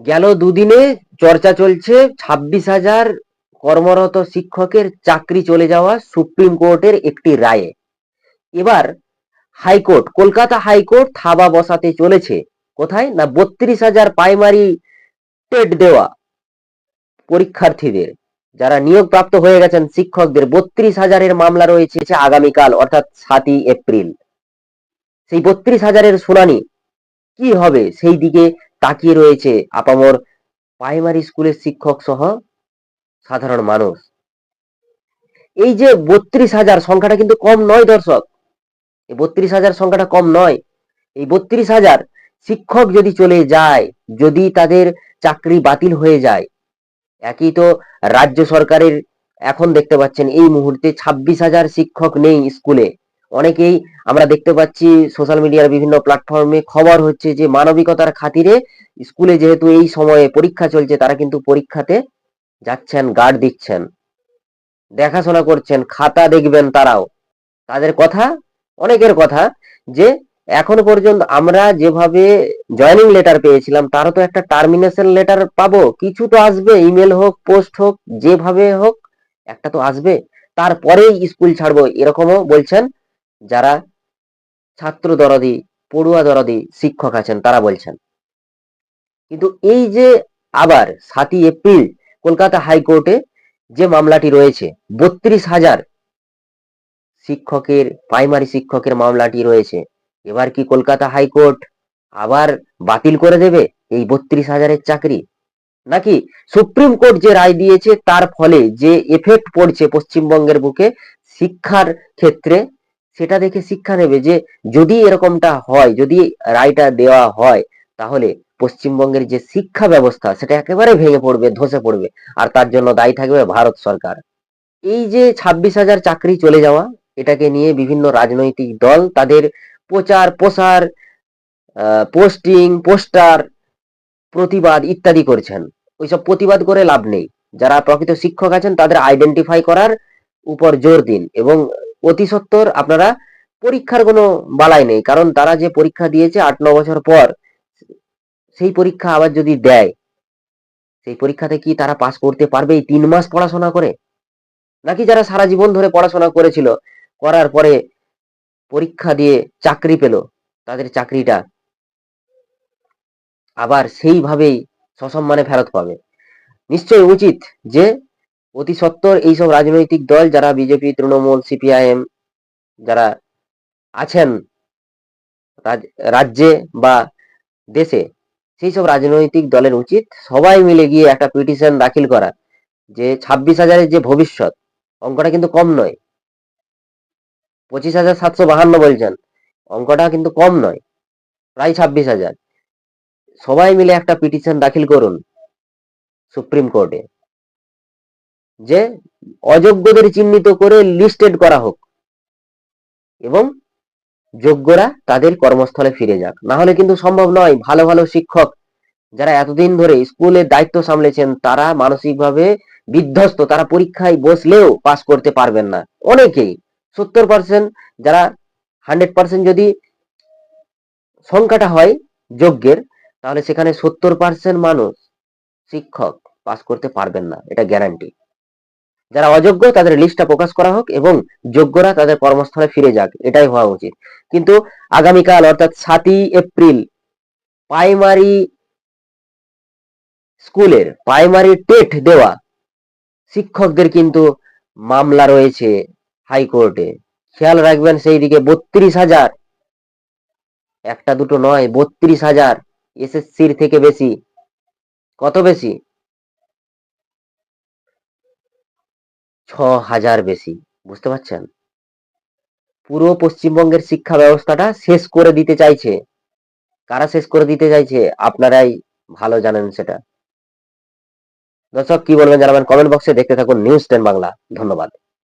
গেল দুদিনে চর্চা চলছে। ছাব্বিশ হাজার কর্মরত শিক্ষকের চাকরি চলে যাওয়া সুপ্রিম কোর্টের একটি রায়ে। এবার হাইকোর্ট, কলকাতা হাইকোর্ট থাবা বসাতে চলেছে। কোথায়? না, বত্রিশ হাজার প্রাইমারি টেট দেওয়া পরীক্ষার্থীদের, যারা নিয়োগপ্রাপ্ত হয়ে গেছেন শিক্ষকদের, বত্রিশ হাজারের মামলা রয়েছে আগামীকাল, অর্থাৎ সাতই এপ্রিল। সেই বত্রিশ হাজারের শুনানি কি হবে? সেই দিকে তাকিয়ে রয়েছে আপামর প্রাইমারি স্কুলের শিক্ষক সহ সাধারণ মানুষ। এই যে বত্রিশ হাজার সংখ্যাটা কিন্তু কম নয় দর্শক। এই বত্রিশ হাজার সংখ্যাটা কম নয়। এই বত্রিশ হাজার শিক্ষক যদি চলে যায়, যদি তাদের চাকরি বাতিল হয়ে যায়, একই তো রাজ্য সরকারের এখন দেখতে পাচ্ছেন এই মুহূর্তে ছাব্বিশ হাজার শিক্ষক নেই স্কুলে অনেকেই আমরা দেখতে পাচ্ছি সোশ্যাল মিডিয়ার বিভিন্ন প্ল্যাটফর্মে খবর হচ্ছে যে মানবিকতার খাতিরে স্কুলে যেহেতু এই সময়ে পরীক্ষা চলছে, তারা কিন্তু পরীক্ষাতে যাচ্ছেন গার্ড দিচ্ছেন। দেখাশোনা করছেন, খাতা দেখবেন তারাও। তাদের কথা, অনেকের কথা যে এখনও পর্যন্ত আমরা যেভাবে জয়নিং লেটার পেয়েছিলাম, তারও তো একটা টার্মিনেশন লেটার পাবো। কিছু তো আসবে ইমেল হোক পোস্ট হোক, যেভাবে হোক, একটা তো আসবে। তারপরেই স্কুল ছাড়বো, এরকমও বলছেন যারা ছাত্র দরদি, পড়ুয়া দরদি শিক্ষক আছেন, তারা বলছেন। কিন্তু এই যে আবার সাতই এপ্রিল কলকাতা হাইকোর্টে যে মামলাটি রয়েছে, বত্রিশ হাজার শিক্ষকের, প্রাইমারি শিক্ষকের মামলাটি রয়েছে, এবার কি কলকাতা হাইকোর্ট আবার বাতিল করে দেবে এই বত্রিশ হাজারের চাকরি? নাকি সুপ্রিম কোর্ট যে রায় দিয়েছে, তার ফলে যে এফেক্ট পড়ছে পশ্চিমবঙ্গের বুকে শিক্ষার ক্ষেত্রে সেটা দেখে শিক্ষা নেবে যে যদি এরকমটা হয়, যদি রায়টা দেওয়া হয়, তাহলে পশ্চিমবঙ্গের যে শিক্ষা ব্যবস্থা, সেটা একেবারে ভেঙে পড়বে, ধসে পড়বে। আর তার জন্য দায়ী থাকবে ভারত সরকার। এই যে ছাব্বিশ হাজার চাকরি চলে যাওয়া, এটাকে নিয়ে বিভিন্ন রাজনৈতিক দল তাদের প্রচার, প্রসার পোস্টিং, পোস্টার, প্রতিবাদ ইত্যাদি করছেন। ওইসব প্রতিবাদ করে লাভ নেই। যারা প্রকৃত শিক্ষক আছেন, তাদের আইডেন্টিফাই করার উপর জোর দিন। এবং অতি সত্বর আপনারা পরীক্ষার কোনো বালাই নেই, কারণ তারা যে পরীক্ষা দিয়েছে আট ন বছর পর, সেই পরীক্ষা আবার যদি দেয়, সেই পরীক্ষাতে কি তারা পাস করতে পারবে এই তিন মাস পড়াশোনা করে? নাকি যারা সারা জীবন ধরে পড়াশোনা করেছিল, করার পরে পরীক্ষা দিয়ে চাকরি পেল, তাদের চাকরিটা আবার সেইভাবেই সসম্মানে ফেরত পাবে। নিশ্চয়ই উচিত যে অতি সত্বর এইসব রাজনৈতিক দল যারা বিজেপি, তৃণমূল, সিপিআইএম যারা আছেন রাজ্যে বা দেশে সেই সব রাজনৈতিক দলের উচিত সবাই মিলে গিয়ে একটা পিটিশন দাখিল করা যে ছাব্বিশ হাজারের যে ভবিষ্যৎ, অঙ্কটা কিন্তু কম নয়। পঁচিশ হাজার সাতশো বাহান্ন বলছেন, অঙ্কটা কিন্তু কম নয়, প্রায় ছাব্বিশ হাজার। সবাই মিলে একটা পিটিশন দাখিল করুন সুপ্রিম কোর্টে। যে অযোগ্যদের চিহ্নিত করে লিস্টেড করা হোক। এবং যোগ্যরা তাদের কর্মস্থলে ফিরে যাক। না হলে কিন্তু সম্ভব নয়, ভালো ভালো শিক্ষক যারা এতদিন ধরে স্কুলের দায়িত্ব সামলেছেন, তারা মানসিকভাবে বিধ্বস্ত, তারা পরীক্ষায় বসলেও পাশ করতে পারবেন না। অনেকেই, সত্তর পার্সেন্ট যারা হান্ড্রেড পার্সেন্ট যদি সংখ্যাটা হয় যোগ্যের তাহলে সেখানে সত্তর পার্সেন্ট মানুষ শিক্ষক পাস করতে পারবেন না, এটা গ্যারান্টি যারা অযোগ্য, তাদের লিস্টটা প্রকাশ করা হোক এবং যোগ্যরা তাদের কর্মস্থলে ফিরে যাক, এটাই হওয়া উচিত। কিন্তু আগামীকাল, অর্থাৎ সাতই এপ্রিল প্রাইমারি স্কুলের প্রাইমারি টেট দেওয়া শিক্ষকদের কিন্তু মামলা রয়েছে হাইকোর্টে। খেয়াল রাখবেন সেই দিকে বত্রিশ হাজার, একটা দুটো নয়, বত্রিশ হাজার এসএসসির থেকে বেশি। কত বেশি? ছ হাজার বেশি, বুঝতে পারছেন? পুরো পশ্চিমবঙ্গের শিক্ষা ব্যবস্থাটা শেষ করে দিতে চাইছে। কারা শেষ করে দিতে চাইছে? আপনারাই ভালো জানেন সেটা। দর্শক, কি বলবেন জানাবেন কমেন্ট বক্সে। দেখতে থাকুন নিউজ টেন বাংলা। ধন্যবাদ।